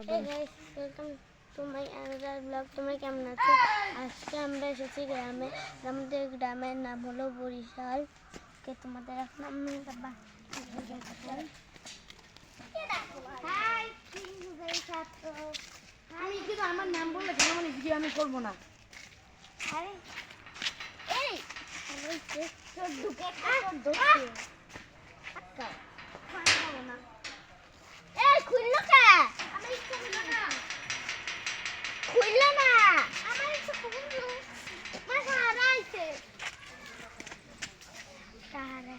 Hey guys, welcome to my তোমরা কেমন আছো? আজকে আমরা এসেছি গ্রামে। আমাদের গ্রামের নাম হলো বরিশাল। কে তোমাদের এখন আমি কিন্তু আমার নাম বললে কেন মানে ভিডিও আমি করব না। আরে এই ঢুকে তোর ঢুকে আক্কা খাব না এই খুললো কে আমার ইচ্ছা হলো না খুললো না আমার ইচ্ছা খুললো মাথা হারাইছে তাহলে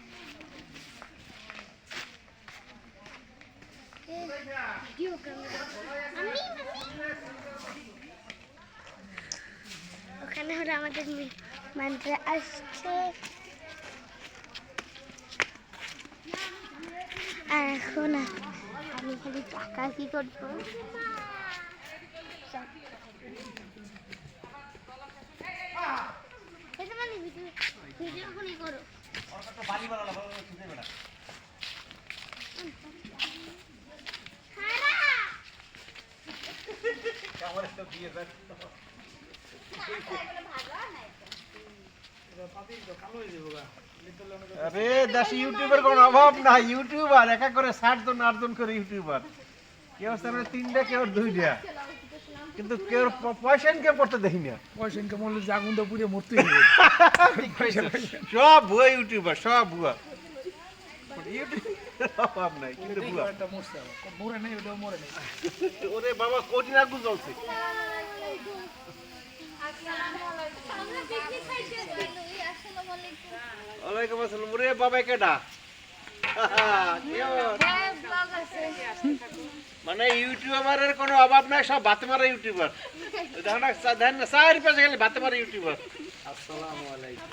ভিডিও ওখানে হলো আমাদের মানটা আসছে। আর এখন আমি খালি টাকা কি করব? মানে আরে দেশি ইউটিউবের কোনো অভাব নাই। ইউটিউবার একা করে ষাট জন, আট জন করে ইউটিউবার কেউ সামনে তিনটা কেউ দুইটা? কিন্তু কেউ পয়সা ইনকাম করতে দেখি না পয়সা ইনকাম হলে যে আগুনটা পুড়ে মরতে সব ভুয়া ইউটিউবার সব ভুয়া। ইউটিউবের অভাব নাই কিন্তু ভুয়া। একটা মরছে আবার। মরে নেই ওটাও মরে নেই। ওরে বাবা কঠিন আগুন জ্বলছে। ওয়ালাইকুম আসসালাম। ওরে বাবা কেডা মানে ইউটিউবারের কোনো অভাব নাই সব বাতে মারা ইউটিউবার দেখেন না গেলে বাতে মারা ইউটিউবার। আসসালামু আলাইকুম।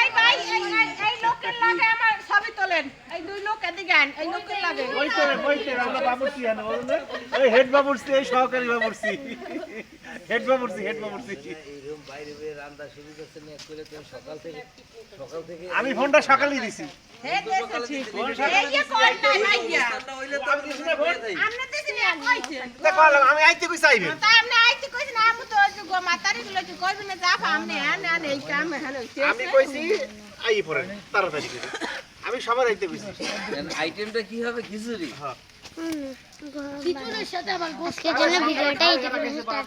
এই ভাই এই এই- এই লোকের লাগে আমার ছবি তোলেন। এই দুই লোক এদিকে আন এই লোকের লাগে। বইতে বইতে আমরা বাবুর্চি আনে বলুন না। হেড বাবুর্চি এই সহকারী বাবুর্চি। হেড বাবুর্চি হেড বাবুর্চি। এইরকম বাইরে রান্না শুরু করছেন এক করে সকাল থেকে সকাল থেকে আমি ফোনটা সকালেই দিছি। আমি আইতে কই চাইবেন তা আমনে আইতে কইছেন আমু তো গো মাতারি গুলো কি কইবি না যা আমনে আন আন এই কাম হলো আমি কইছি আই পড়েন তাড়াতাড়ি করে। আমি সবার আইতে কইছি। আইটেমটা কি হবে? খিচুড়ি। জন্য ভিডিওটা এটা করে স্টার্ট